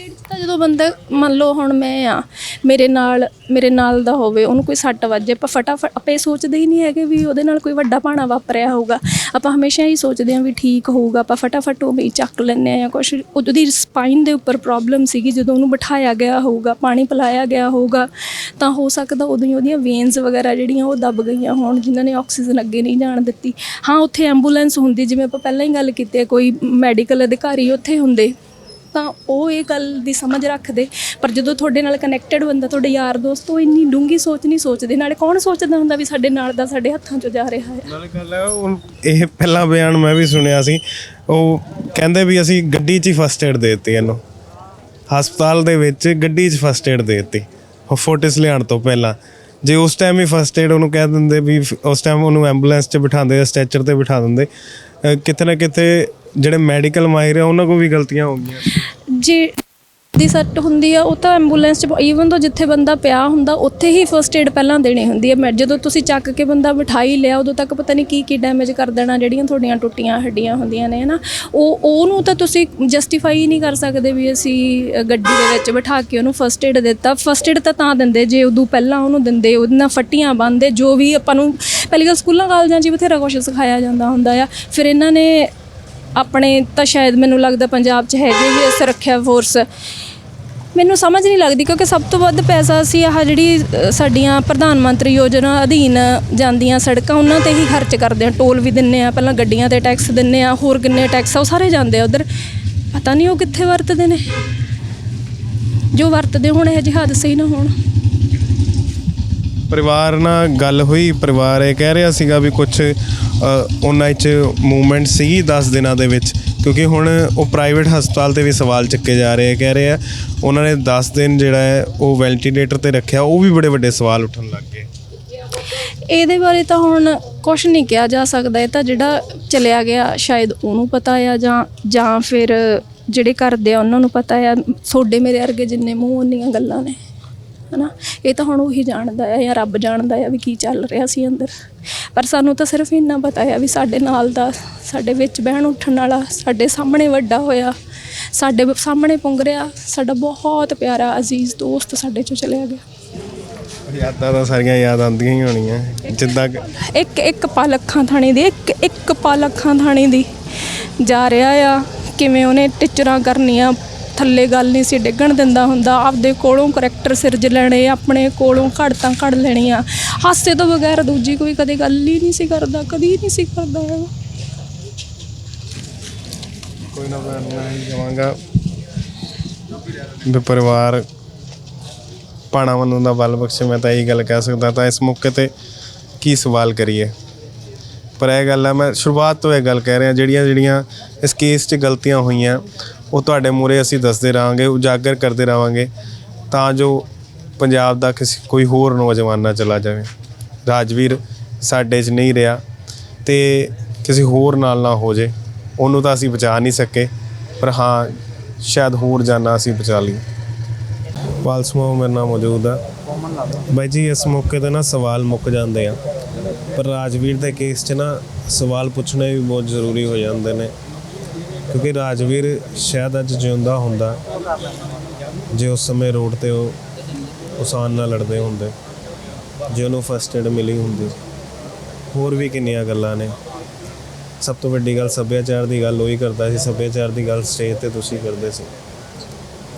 ਫਸਟ ਏਡ ਤਾਂ ਜਦੋਂ ਬੰਦਾ, ਮੰਨ ਲਓ ਹੁਣ ਮੈਂ ਆ, ਮੇਰੇ ਨਾਲ ਮੇਰੇ ਨਾਲ ਦਾ ਹੋਵੇ, ਉਹਨੂੰ ਕੋਈ ਸੱਟ ਵੱਜੇ ਆਪਾਂ ਫਟਾਫਟ, ਆਪਾਂ ਇਹ ਸੋਚਦੇ ਹੀ ਨਹੀਂ ਹੈਗੇ ਵੀ ਉਹਦੇ ਨਾਲ ਕੋਈ ਵੱਡਾ ਭਾਣਾ ਵਾਪਰਿਆ ਹੋਊਗਾ। ਆਪਾਂ ਹਮੇਸ਼ਾ ਹੀ ਸੋਚਦੇ ਹਾਂ ਵੀ ਠੀਕ ਹੋਊਗਾ, ਆਪਾਂ ਫਟਾਫਟ ਉਹ ਵੀ ਚੱਕ ਲੈਂਦੇ ਆ ਜਾਂ ਕੁਛ। ਉਹਦੀ ਸਪਾਈਨ ਦੇ ਉੱਪਰ ਪ੍ਰੋਬਲਮ ਸੀਗੀ, ਜਦੋਂ ਉਹਨੂੰ ਬਿਠਾਇਆ ਗਿਆ ਹੋਊਗਾ, ਪਾਣੀ ਪਿਲਾਇਆ ਗਿਆ ਹੋਊਗਾ, ਤਾਂ ਹੋ ਸਕਦਾ ਉਦੋਂ ਹੀ ਉਹਦੀਆਂ ਵੇਨਸ ਵਗੈਰਾ ਜਿਹੜੀਆਂ ਉਹ ਦੱਬ ਗਈਆਂ ਹੋਣ, ਜਿਨ੍ਹਾਂ ਨੇ ਆਕਸੀਜਨ ਅੱਗੇ ਨਹੀਂ ਜਾਣ ਦਿੱਤੀ। ਹਾਂ, ਉੱਥੇ ਐਂਬੂਲੈਂਸ ਹੁੰਦੀ, ਜਿਵੇਂ ਆਪਾਂ ਪਹਿਲਾਂ ਹੀ ਗੱਲ ਕੀਤੀ ਹੈ, ਕੋਈ ਮੈਡੀਕਲ ਅਧਿਕਾਰੀ ਉੱਥੇ ਹੁੰਦੇ। ਤਾਂ ਉਹ ਇਹ ਗੱਲ ਦੀ ਸਮਝ ਰੱਖਦੇ। ਪਰ ਜਦੋਂ ਤੁਹਾਡੇ ਨਾਲ ਕਨੈਕਟਡ ਬੰਦਾ, ਤੁਹਾਡੇ ਯਾਰ ਦੋਸਤ, ਉਹ ਇੰਨੀ ਡੂੰਗੀ ਸੋਚ ਨਹੀਂ ਸੋਚਦੇ। ਨਾਲੇ ਕੌਣ ਸੋਚਦਾ ਹੁੰਦਾ ਵੀ ਸਾਡੇ ਨਾਲ ਦਾ ਸਾਡੇ ਹੱਥਾਂ 'ਚੋਂ ਜਾ ਰਿਹਾ ਹੈ? ਨਾਲੇ ਗੱਲ ਹੈ, ਉਹ ਇਹ ਪਹਿਲਾ ਬਿਆਨ ਮੈਂ ਵੀ ਸੁਣਿਆ ਸੀ। ਉਹ ਕਹਿੰਦੇ ਵੀ ਅਸੀਂ ਗੱਡੀ 'ਚ ਹੀ ਫਸਟ ਏਡ ਦੇ ਦਿੱਤੀ ਇਹਨੂੰ। ਹਸਪਤਾਲ ਦੇ ਵਿੱਚ ਗੱਡੀ 'ਚ ਫਸਟ ਏਡ ਦੇ ਦਿੱਤੀ। ਫੋਟਿਸ ਲਿਆਉਣ ਤੋਂ ਪਹਿਲਾਂ। ਜੇ ਉਸ ਟਾਈਮ ਹੀ ਫਸਟ ਏਡ ਉਹਨੂੰ ਕਹਿ ਦਿੰਦੇ ਵੀ ਉਸ ਟਾਈਮ ਉਹਨੂੰ ਐਂਬੂਲੈਂਸ 'ਚ ਬਿਠਾਉਂਦੇ ਸਟ੍ਰੈਚਰ ਤੇ ਬਿਠਾ ਦਿੰਦੇ ਕਿਤੇ ਨਾ ਕਿਤੇ ਜਿਹੜੇ ਮੈਡੀਕਲ ਮਾਹਿਰ ਆ ਉਹਨਾਂ ਕੋਲ ਵੀ ਗਲਤੀਆਂ ਹੋ ਗਈਆਂ। ਜੇ ਦੀ ਸੱਟ ਹੁੰਦੀ ਆ ਉਹ ਤਾਂ ਐਂਬੂਲੈਂਸ ਚ ਈਵਨ ਤੋਂ ਜਿੱਥੇ ਬੰਦਾ ਪਿਆ ਹੁੰਦਾ ਉੱਥੇ ਹੀ ਫਰਸਟ ਏਡ ਪਹਿਲਾਂ ਦੇਣੀ ਹੁੰਦੀ ਹੈ ਮੈਂ ਜਦੋਂ ਤੁਸੀਂ ਚੱਕ ਕੇ ਬੰਦਾ ਬਿਠਾਈ ਲਿਆ ਉਦੋਂ ਤੱਕ ਪਤਾ ਨਹੀਂ ਕੀ ਕੀ ਡੈਮੇਜ ਕਰ ਦੇਣਾ ਜਿਹੜੀਆਂ ਤੁਹਾਡੀਆਂ ਟੁੱਟੀਆਂ ਹੱਡੀਆਂ ਹੁੰਦੀਆਂ ਨੇ ਹਨਾ? ਉਹ ਉਹਨੂੰ ਤਾਂ ਤੁਸੀਂ ਜਸਟੀਫਾਈ ਨਹੀਂ ਕਰ ਸਕਦੇ ਵੀ ਅਸੀਂ ਅ, ਗੱਡੀ ਦੇ ਵਿੱਚ ਬਿਠਾ ਕੇ ਉਹਨੂੰ ਫਰਸਟ ਏਡ ਦਿੱਤਾ। ਫਰਸਟ ਏਡ ਤਾਂ ਤਾਂ ਦਿੰਦੇ ਜੇ ਉਦੋਂ ਪਹਿਲਾਂ ਉਹਨੂੰ ਦਿੰਦੇ ਉਹਨਾਂ ਫੱਟੀਆਂ ਬੰਨਦੇ ਜੋ ਵੀ ਆਪਾਂ ਨੂੰ ਪਹਿਲੀ ਗੱਲ ਸਕੂਲਾਂ ਕਾਲਜਾਂ 'ਚ ਹੀ ਬਥੇਰਾ ਕੁਛ ਸਿਖਾਇਆ ਜਾਂਦਾ ਹੁੰਦਾ ਆ। ਫਿਰ ਇਹਨਾਂ ਨੇ ਆਪਣੇ ਤਾਂ ਸ਼ਾਇਦ ਮੈਨੂੰ ਲੱਗਦਾ ਪੰਜਾਬ 'ਚ ਹੈਗੇ ਹੀ ਆ ਸੁਰੱਖਿਆ ਫੋਰਸ ਮੈਨੂੰ ਸਮਝ ਨਹੀਂ ਲੱਗਦੀ ਕਿਉਂਕਿ ਸਭ ਤੋਂ ਵੱਧ ਪੈਸਾ ਅਸੀਂ ਆਹ ਜਿਹੜੀ ਅ, ਸਾਡੀਆਂ ਪ੍ਰਧਾਨ ਮੰਤਰੀ ਯੋਜਨਾ ਅਧੀਨ ਜਾਂਦੀਆਂ ਸੜਕਾਂ ਉਹਨਾਂ ਤੇ ਹੀ ਖਰਚ ਕਰਦੇ ਆ। ਟੋਲ ਵੀ ਦਿੰਨੇ ਆ ਪਹਿਲਾਂ ਗੱਡੀਆਂ ਤੇ ਟੈਕਸ ਦਿੰਨੇ ਆ ਹੋਰ ਕਿੰਨੇ ਟੈਕਸ ਆ ਉਹ ਸਾਰੇ ਜਾਂਦੇ ਆ ਉਧਰ। ਪਤਾ ਨਹੀਂ ਉਹ ਕਿੱਥੇ ਵਰਤਦੇ ਨੇ। ਜੋ ਵਰਤਦੇ ਹੋਣ ਇਹ ਜਿਹੇ ਹਾਦਸੇ ਹੀ ਨਾ ਹੋਣ। ਪਰਿਵਾਰ ਨਾਲ ਗੱਲ ਹੋਈ, ਪਰਿਵਾਰ ਇਹ ਕਹਿ ਰਿਹਾ ਸੀਗਾ ਵੀ ਕੁਝ ਉਹਨਾਂ 'ਚ ਮੂਵਮੈਂਟ ਸੀਗੀ 10 ਦਿਨਾਂ ਦੇ ਵਿੱਚ, ਕਿਉਂਕਿ ਹੁਣ ਉਹ ਪ੍ਰਾਈਵੇਟ ਹਸਪਤਾਲ ਤੇ ਵੀ ਸਵਾਲ ਚੱਕੇ ਜਾ ਰਹੇ ਆ, ਕਹਿ ਰਹੇ ਆ, ਉਹਨਾਂ ਨੇ 10 ਦਿਨ ਜਿਹੜਾ ਹੈ, ਉਹ ਵੈਂਟੀਲੇਟਰ ਤੇ ਰੱਖਿਆ, ਉਹ ਵੀ ਬੜੇ ਵੱਡੇ ਸਵਾਲ ਉੱਠਣ ਲੱਗ ਗਏ। ਇਹਦੇ ਬਾਰੇ ਤਾਂ ਹੁਣ ਕੁਝ ਨਹੀਂ ਕਿਹਾ ਜਾ ਸਕਦਾ, ਇਹ ਤਾਂ ਜਿਹੜਾ ਚਲਿਆ ਗਿਆ, ਸ਼ਾਇਦ ਉਹਨੂੰ ਪਤਾ ਆ, ਜਾਂ ਜਾਂ ਫਿਰ ਜਿਹੜੇ ਕਰਦੇ ਆ, ਉਹਨਾਂ ਨੂੰ ਪਤਾ ਆ ਤੁਹਾਡੇ ਮੇਰੇ ਵਰਗੇ ਜਿੰਨੇ ਮੂੰਹ ਉਨੀਆਂ ਗੱਲਾਂ ਨੇ। ਹਨਾ? ਇਹ ਤਾਂ ਹੁਣ ਉਹੀ ਜਾਣਦਾ ਆ ਜਾਂ ਰੱਬ ਜਾਣਦਾ ਆ ਵੀ ਕੀ ਚੱਲ ਰਿਹਾ ਸੀ ਅੰਦਰ। ਪਰ ਸਾਨੂੰ ਤਾਂ ਸਿਰਫ ਇੰਨਾ ਪਤਾ ਆ ਵੀ ਸਾਡੇ ਨਾਲ ਦਾ ਸਾਡੇ ਵਿੱਚ ਬਹਿਣ ਉੱਠਣ ਵਾਲਾ ਸਾਡੇ ਸਾਹਮਣੇ ਵੱਡਾ ਹੋਇਆ ਸਾਡੇ ਸਾਹਮਣੇ ਪੁੰਗ ਰਿਹਾ ਸਾਡਾ ਬਹੁਤ ਪਿਆਰਾ ਅਜ਼ੀਜ਼ ਦੋਸਤ ਸਾਡੇ ਚੋਂ ਚਲਿਆ ਗਿਆ। ਯਾਦਾਂ ਤਾਂ ਸਾਰੀਆਂ ਯਾਦ ਆਉਂਦੀਆਂ ਹੀ ਹੋਣੀਆਂ। ਜਿੱਦਾਂ ਇੱਕ ਇੱਕ ਪਲ ਅੱਖਾਂ ਥਾਣੀ ਦੀ ਇੱਕ ਇੱਕ ਪਲ ਅੱਖਾਂ ਥਾਣੀ ਦੀ ਜਾ ਰਿਹਾ ਆ ਕਿਵੇਂ ਉਹਨੇ ਟੀਚਰਾਂ ਕਰਨੀਆਂ ਥੱਲੇ ਗੱਲ ਨਹੀਂ ਸੀ, ਡਿੱਗਣ ਦਿੰਦਾ ਹੁੰਦਾ। ਆਪਦੇ ਕੋਲੋਂ ਕਰੈਕਟਰ ਸਿਰਜ ਲੈਣੇ, ਆਪਣੇ ਕੋਲੋਂ ਘੜਤਾਂ ਘੜ ਲੈਣੀਆਂ। ਹਾਸੇ ਤੋਂ ਬਗੈਰ ਦੂਜੀ ਕੋਈ ਕਦੇ ਗੱਲ ਹੀ ਨਹੀਂ ਸੀ ਕਰਦਾ, ਕਦੀ ਨਹੀਂ ਸੀ ਕਰਦਾ। ਹੈਗਾ। ਕੋਈ ਨਾ, ਮੈਂ ਮੈਂ ਵੀ ਪਰਿਵਾਰ ਪਾਣਾ ਮੰਨਣ ਦਾ ਬਲ ਬਖਸ਼ੇ, ਮੈਂ ਤਾਂ ਇਹੀ ਗੱਲ ਕਹਿ ਸਕਦਾ। ਤਾਂ ਇਸ ਮੌਕੇ ਤੇ ਕੀ ਸਵਾਲ ਕਰੀਏ? ਪਰ ਇਹ ਗੱਲ ਹੈ ਮੈਂ ਸ਼ੁਰੂਆਤ ਤੋਂ ਇਹ ਗੱਲ ਕਹਿ ਰਿਹਾ ਜਿਹੜੀਆਂ ਜਿਹੜੀਆਂ ਇਸ ਕੇਸ 'ਚ ਗਲਤੀਆਂ ਹੋਈਆਂ ਉਹ ਤੁਹਾਡੇ ਮੂਹਰੇ ਅਸੀਂ ਦੱਸਦੇ ਰਹਾਂਗੇ, ਉਜਾਗਰ ਕਰਦੇ ਰਹਾਂਗੇ, ਤਾਂ ਜੋ ਪੰਜਾਬ ਦਾ ਕਿਸੇ, ਕੋਈ ਹੋਰ ਨੌਜਵਾਨ ਨਾ ਚਲਾ ਜਾਵੇ। ਰਾਜਵੀਰ ਸਾਡੇ 'ਚ ਨਹੀਂ ਰਿਹਾ ਤੇ ਕਿਸੇ ਹੋਰ ਨਾਲ ਨਾ ਹੋ ਜੇ, ਉਹਨੂੰ ਤਾਂ ਅਸੀਂ ਬਚਾ ਨਹੀਂ ਸਕੇ, ਪਰ ਹਾਂ, ਸ਼ਾਇਦ ਹੋਰ ਜਾਨਾ ਅਸੀਂ ਬਚਾ ਲਈ ਪਾਲ ਸਮੂਹ ਮੇਰੇ ਨਾਲ ਮੌਜੂਦ ਆ। ਬਾਈ ਜੀ, ਇਸ ਮੌਕੇ ਤੇ ਨਾ ਸਵਾਲ ਮੁੱਕ ਜਾਂਦੇ ਆ, ਪਰ ਰਾਜਵੀਰ ਦੇ ਕੇਸ 'ਚ ਨਾ ਸਵਾਲ ਪੁੱਛਣੇ ਵੀ ਬਹੁਤ ਜ਼ਰੂਰੀ ਹੋ ਜਾਂਦੇ ਨੇ। ਕਿਉਂਕਿ ਰਾਜਵੀਰ ਸ਼ਾਇਦ ਅੱਜ ਜਿਉਂਦਾ ਹੁੰਦਾ, ਜੇ ਉਸ ਸਮੇਂ ਰੋਡ ਤੇ ਉਹ ਉਸਾਨ ਨਾਲ ਲੜਦੇ ਹੁੰਦੇ, ਜੇ ਉਹਨੂੰ ਫਸਟ ਏਡ ਮਿਲੀ ਹੁੰਦੀ। ਹੋਰ ਵੀ ਕਿੰਨੀਆਂ ਗੱਲਾਂ ਨੇ। ਸਭ ਤੋਂ ਵੱਡੀ ਗੱਲ ਸੱਭਿਆਚਾਰ ਦੀ ਗੱਲ ਉਹੀ ਕਰਦਾ ਸੀ, ਸੱਭਿਆਚਾਰ ਦੀ ਗੱਲ ਸਟੇਜ ਤੇ ਤੁਸੀਂ ਕਰਦੇ ਸੀ।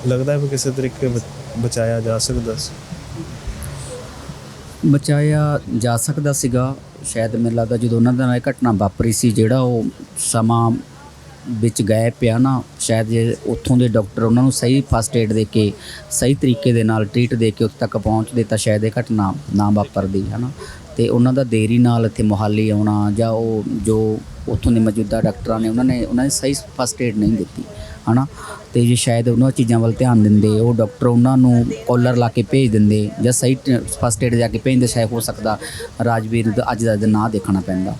ਲੱਗਦਾ ਵੀ ਕਿਸੇ ਤਰੀਕੇ ਬਚ- ਬਚਾਇਆ ਜਾ ਸਕਦਾ ਸੀ। ਬਚਾਇਆ ਜਾ ਸਕਦਾ ਸੀਗਾ। ਸ਼ਾਇਦ ਮੈਨੂੰ ਲੱਗਦਾ ਜਦੋਂ ਉਹਨਾਂ ਦਾ ਇਹ ਘਟਨਾ ਵਾਪਰੀ ਸੀ, ਜਿਹੜਾ ਉਹ ਸਮਾਂ ਵਿੱਚ ਗਏ ਪਿਆ ਨਾ, ਸ਼ਾਇਦ ਜੇ ਉੱਥੋਂ ਦੇ ਡਾਕਟਰ ਉਹਨਾਂ ਨੂੰ ਸਹੀ ਫਸਟ ਏਡ ਦੇ ਕੇ, ਸਹੀ ਤਰੀਕੇ ਦੇ ਨਾਲ ਟ੍ਰੀਟ ਦੇ ਕੇ ਉੱਥੇ ਤੱਕ ਪਹੁੰਚਦੇ ਤਾਂ ਸ਼ਾਇਦ ਇਹ ਘਟਨਾ ਨਾ ਵਾਪਰਦੀ, ਹਨਾ? ਤੇ ਉਹਨਾਂ ਦਾ ਦੇਰੀ ਨਾਲ ਇੱਥੇ ਮੁਹਾਲੀ ਆਉਣਾ ਜਾਂ ਉਹ ਜੋ ਉੱਥੋਂ ਦੇ ਮੌਜੂਦਾ ਡਾਕਟਰਾਂ ਨੇ, ਉਹਨਾਂ ਨੇ ਉਹਨਾਂ ਨੇ ਸਹੀ ਫਸਟ ਏਡ ਨਹੀਂ ਦਿੱਤੀ। ਹਨਾ? ਤੇ ਜੇ ਸ਼ਾਇਦ ਉਹਨਾਂ ਚੀਜ਼ਾਂ ਵੱਲ ਧਿਆਨ ਦਿੰਦੇ, ਉਹ ਡਾਕਟਰ ਉਹਨਾਂ ਨੂੰ ਕਾਲਰ ਲਾ ਕੇ ਭੇਜ ਦਿੰਦੇ ਜਾਂ ਸਹੀ ਫਸਟ ਏਡ ਜਾ ਕੇ ਭੇਜਦੇ, ਸ਼ਾਇਦ ਹੋ ਸਕਦਾ ਰਾਜਵੀਰ ਦਾ ਅੱਜ ਦਾ ਦਿਨ ਨਾ ਦੇਖਣਾ ਪੈਂਦਾ।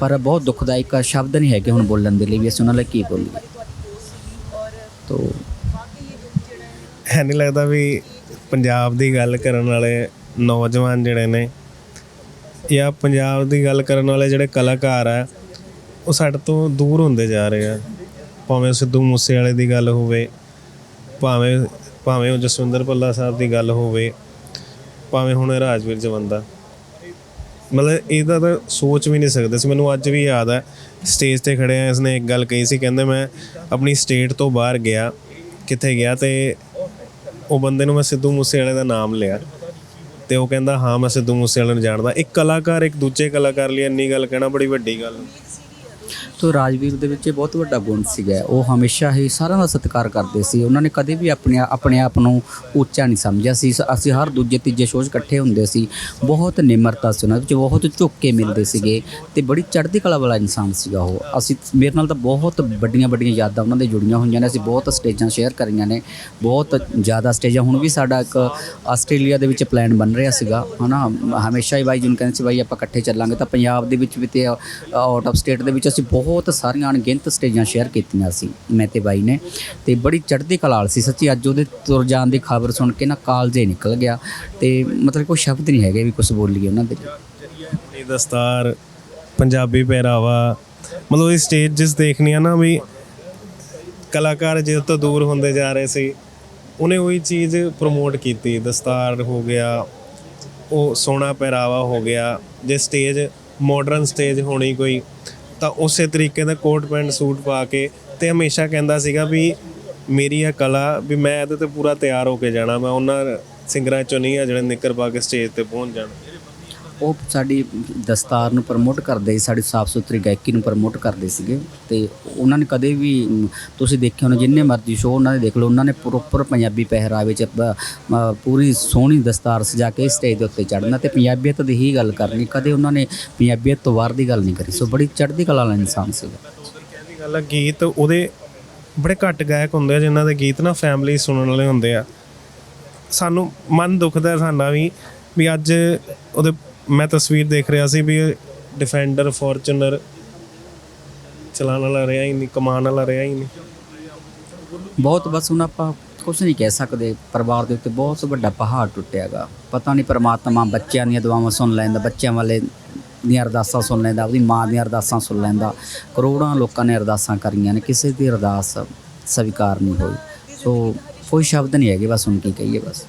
ਪਰ ਬਹੁਤ ਦੁਖਦਾਇਕ ਸ਼ਬਦ ਨਹੀਂ ਹੈ ਕਿ ਹੁਣ ਬੋਲਣ ਦੇ ਲਈ ਵੀ, ਅਸੀਂ ਉਹਨਾਂ ਲਈ ਕੀ ਬੋਲੀਏ? ਤੋ ਹੈ ਨਹੀਂ ਲੱਗਦਾ ਵੀ ਪੰਜਾਬ ਦੀ ਗੱਲ ਕਰਨ ਵਾਲੇ ਨੌਜਵਾਨ ਜਿਹੜੇ ਨੇ ਜਾਂ ਪੰਜਾਬ ਦੀ ਗੱਲ ਕਰਨ ਵਾਲੇ ਜਿਹੜੇ ਕਲਾਕਾਰ ਆ, ਉਹ ਸਾਡੇ ਤੋਂ ਦੂਰ ਹੁੰਦੇ ਜਾ ਰਹੇ ਆ। ਭਾਵੇਂ ਉਹ ਸਿੱਧੂ ਮੂਸੇ ਵਾਲੇ ਦੀ ਗੱਲ ਹੋਵੇ, ਭਾਵੇਂ ਭਾਵੇਂ ਉਹ ਜਸਵਿੰਦਰ ਭੱਲਾ ਸਾਹਿਬ ਦੀ ਗੱਲ ਹੋਵੇ, ਭਾਵੇਂ ਹੁਣ ਰਾਜਵੀਰ ਜਵੰਦਾ। ਮਤਲਬ ਇਹਦਾ ਤਾਂ ਸੋਚ ਵੀ ਨਹੀਂ ਸਕਦੇ ਸੀ। ਮੈਨੂੰ ਅੱਜ ਵੀ ਯਾਦ ਹੈ ਸਟੇਜ ਤੇ ਖੜੇ ਆ ਇਸਨੇ ਇੱਕ ਗੱਲ ਕਹੀ ਸੀ, ਕਹਿੰਦੇ ਮੈਂ ਆਪਣੀ ਸਟੇਟ ਤੋਂ ਬਾਹਰ ਗਿਆ, ਕਿੱਥੇ ਗਿਆ ਤੇ ਉਹ ਬੰਦੇ ਨੂੰ ਮੈਂ ਸਿੱਧੂ ਮੂਸੇਵਾਲੇ ਦਾ ਨਾਮ ਲਿਆ ਤੇ ਉਹ ਕਹਿੰਦਾ, ਹਾਂ, ਮੈਂ ਸਿੱਧੂ ਮੂਸੇਵਾਲੇ ਨੂੰ ਜਾਣਦਾ। ਇੱਕ ਕਲਾਕਾਰ ਇੱਕ ਦੂਜੇ ਕਲਾਕਾਰ ਲਈ ਇੰਨੀ ਗੱਲ ਕਹਿਣਾ ਬੜੀ ਵੱਡੀ ਗੱਲ ਦੋਸਤੋ ਰਾਜਵੀਰ ਦੇ ਵਿੱਚ ਇਹ ਬਹੁਤ ਵੱਡਾ ਗੁਣ ਸੀਗਾ। ਉਹ ਹਮੇਸ਼ਾ ਹੀ ਸਾਰਿਆਂ ਦਾ ਸਤਿਕਾਰ ਕਰਦੇ ਸੀ। ਉਹਨਾਂ ਨੇ ਕਦੇ ਵੀ ਆਪਣੇ ਆਪਣੇ ਆਪ ਨੂੰ ਉੱਚਾ ਨਹੀਂ ਸਮਝਿਆ ਸੀ। ਅਸੀਂ ਹਰ ਦੂਜੇ, ਤੀਜੇ ਸ਼ੋਅ 'ਚ ਇਕੱਠੇ ਹੁੰਦੇ ਸੀ। ਬਹੁਤ ਨਿਮਰਤਾ ਸੀ ਉਹਨਾਂ ਵਿੱਚ, ਬਹੁਤ ਝੁੱਕ ਕੇ ਮਿਲਦੇ ਸੀਗੇ ਤੇ ਬੜੀ ਚੜ੍ਹਦੀ ਕਲਾ ਵਾਲਾ ਇਨਸਾਨ ਸੀਗਾ ਉਹ। ਅਸੀਂ ਮੇਰੇ ਨਾਲ ਤਾਂ ਬਹੁਤ ਵੱਡੀਆਂ ਵੱਡੀਆਂ ਯਾਦਾਂ ਉਹਨਾਂ ਦੇ ਜੁੜੀਆਂ ਹੋਈਆਂ ਨੇ। ਅਸੀਂ ਬਹੁਤ ਸਟੇਜਾਂ ਸ਼ੇਅਰ ਕਰੀਆਂ ਨੇ। ਬਹੁਤ ਜ਼ਿਆਦਾ ਸਟੇਜਾਂ। ਹੁਣ ਵੀ ਸਾਡਾ ਇੱਕ ਆਸਟ੍ਰੇਲੀਆ ਦੇ ਵਿੱਚ ਪਲਾਨ ਬਣ ਰਿਹਾ ਸੀਗਾ। ਹਨਾ, ਹਮੇਸ਼ਾ ਹੀ ਬਾਈ ਜੀ ਕਹਿੰਦੇ ਸੀ, ਬਾਈ ਆਪਾਂ ਇਕੱਠੇ ਚੱਲਾਂਗੇ। ਤਾਂ ਪੰਜਾਬ ਦੇ ਵਿੱਚ ਵੀ ਤੇ ਆਊਟ ਆਫ ਸਟੇਟ ਦੇ ਵਿੱਚ ਅਸੀਂ ਬਹੁਤ ਬਹੁਤ ਸਾਰੀਆਂ ਅਣਗਿਣਤ ਸਟੇਜਾਂ ਸ਼ੇਅਰ ਕੀਤੀਆਂ ਸੀ ਮੈਂ ਤੇ ਬਾਈ ਨੇ ਤੇ ਬੜੀ ਚੜ੍ਹਦੀ ਕਲਾ ਵਾਲੀ ਸੀ ਸੱਚੀ ਅੱਜ ਉਹਦੇ ਤੁਰ ਜਾਣ ਦੀ ਖਬਰ ਸੁਣ ਕੇ ਨਾ ਕਾਲਜੇ ਨਿਕਲ ਗਿਆ ਤੇ ਮਤਲਬ ਕੋਈ ਸ਼ਬਦ ਨਹੀਂ ਹੈਗੇ ਵੀ ਕੁਝ ਬੋਲੀਏ ਉਹਨਾਂ ਦੇ ਆਪਣੀ ਦਸਤਾਰ ਪੰਜਾਬੀ ਪਹਿਰਾਵਾ, ਮਤਲਬ ਇਹ ਸਟੇਜਸ ਦੇਖਣੀਆਂ ਨਾ ਵੀ ਕਲਾਕਾਰ ਜਿਹਦੇ ਤੋਂ ਦੂਰ ਹੁੰਦੇ ਜਾ ਰਹੇ ਸੀ, ਉਹਨੇ ਉਹੀ ਚੀਜ਼ ਪ੍ਰਮੋਟ ਕੀਤੀ ਦਸਤਾਰ ਹੋ ਗਿਆ, ਉਹ ਸੋਹਣਾ ਪਹਿਰਾਵਾ ਹੋ ਗਿਆ, ਜੇ ਸਟੇਜ ਮਾਡਰਨ ਸਟੇਜ ਹੋਣੀ ਕੋਈ ਤਾਂ ਉਸੇ ਤਰੀਕੇ ਦਾ ਕੋਟ ਪੈਂਟ, ਸੂਟ ਪਾ ਕੇ ਤੇ ਹਮੇਸ਼ਾ ਕਹਿੰਦਾ ਸੀਗਾ ਵੀ ਮੇਰੀ ਇਹ ਕਲਾ ਵੀ ਮੈਂ ਇਹਦੇ ਤੇ ਪੂਰਾ ਤਿਆਰ ਹੋ ਕੇ ਜਾਣਾ, ਮੈਂ ਉਹਨਾਂ ਸਿੰਗਰਾਂ ਚੋਂ ਨਹੀਂ ਆ ਜਿਹੜੇ ਨਿੱਕਰ ਪਾ ਕੇ ਸਟੇਜ ਤੇ ਪਹੁੰਚ ਜਾਣ। ਉਹ ਸਾਡੀ ਦਸਤਾਰ ਨੂੰ ਪ੍ਰਮੋਟ ਕਰਦੇ ਸੀ, ਸਾਡੀ ਸਾਫ਼ ਸੁਥਰੀ ਗਾਇਕੀ ਨੂੰ ਪ੍ਰਮੋਟ ਕਰਦੇ ਸੀਗੇ ਤੇ ਉਹਨਾਂ ਨੇ ਕਦੇ ਵੀ, ਤੁਸੀਂ ਦੇਖਿਆ ਹੋਣਾ ਜਿੰਨੇ ਮਰਜ਼ੀ ਸ਼ੋਅ ਉਹਨਾਂ ਦੇ ਦੇਖ ਲਓ, ਉਹਨਾਂ ਨੇ ਪ੍ਰੋਪਰ ਪੰਜਾਬੀ ਪਹਿਰਾਵੇ ਚ ਪੂਰੀ ਸੋਹਣੀ ਦਸਤਾਰ ਸਜਾ ਕੇ ਸਟੇਜ ਦੇ ਉੱਤੇ ਚੜ੍ਹਨਾ ਤੇ ਪੰਜਾਬੀਅਤ ਦੀ ਹੀ ਗੱਲ ਕਰਨੀ, ਕਦੇ ਉਹਨਾਂ ਨੇ ਪੰਜਾਬੀਅਤ ਤੋਂ ਬਾਹਰ ਦੀ ਗੱਲ ਨਹੀਂ ਕਰੀ, ਸੋ ਬੜੀ ਚੜ੍ਹਦੀ ਕਲਾ ਵਾਲਾ ਇਨਸਾਨ ਸੀਗਾ। ਕਹਿੰਦੀ ਗੱਲ ਆ, ਗੀਤ ਉਹਦੇ ਬੜੇ ਘੱਟ ਗਾਇਕ ਹੁੰਦੇ ਆ, ਜਿਨ੍ਹਾਂ ਦੇ ਗੀਤ ਨਾ ਫੈਮਿਲੀ ਸੁਣਨ ਵਾਲੇ ਹੁੰਦੇ ਆ। ਸਾਨੂੰ ਮਨ ਦੁਖਦਾ ਸਾਡਾ ਵੀ ਵੀ ਅੱਜ ਉਹਦੇ ਮੈਂ ਤਸਵੀਰ ਦੇਖ ਰਿਹਾ ਸੀ ਵੀ ਡਿਫੈਂਡਰ ਫੋਰਚੂਨਰ ਚਲਾਉਣ ਵਾਲਾ ਰਿਹਾ ਹੀ ਨਹੀਂ, ਕਮਾਉਣ ਵਾਲਾ ਰਿਹਾ ਹੀ ਨਹੀਂ। ਬਹੁਤ, ਬਸ ਹੁਣ ਆਪਾਂ ਕੁਝ ਨਹੀਂ ਕਹਿ ਸਕਦੇ। ਪਰਿਵਾਰ ਦੇ ਉੱਤੇ ਬਹੁਤ ਵੱਡਾ ਪਹਾੜ ਟੁੱਟਿਆਗਾ। ਪਤਾ ਨਹੀਂ ਪਰਮਾਤਮਾ ਬੱਚਿਆਂ ਦੀਆਂ ਦੁਆਵਾਂ ਸੁਣ ਲੈਂਦਾ, ਬੱਚਿਆਂ ਵਾਲੇ ਦੀਆਂ ਅਰਦਾਸਾਂ ਸੁਣ ਲੈਂਦਾ ਉਹਦੀ ਮਾਂ ਦੀਆਂ ਅਰਦਾਸਾਂ ਸੁਣ ਲੈਂਦਾ। ਕਰੋੜਾਂ ਲੋਕਾਂ ਨੇ ਅਰਦਾਸਾਂ ਕਰੀਆਂ ਨੇ, ਕਿਸੇ ਦੀ ਅਰਦਾਸ ਸਵੀਕਾਰ ਨਹੀਂ ਹੋਈ। ਸੋ ਕੋਈ ਸ਼ਬਦ ਨਹੀਂ ਹੈਗੇ, ਬਸ ਹੁਣ ਕੀ ਕਹੀਏ, ਬਸ।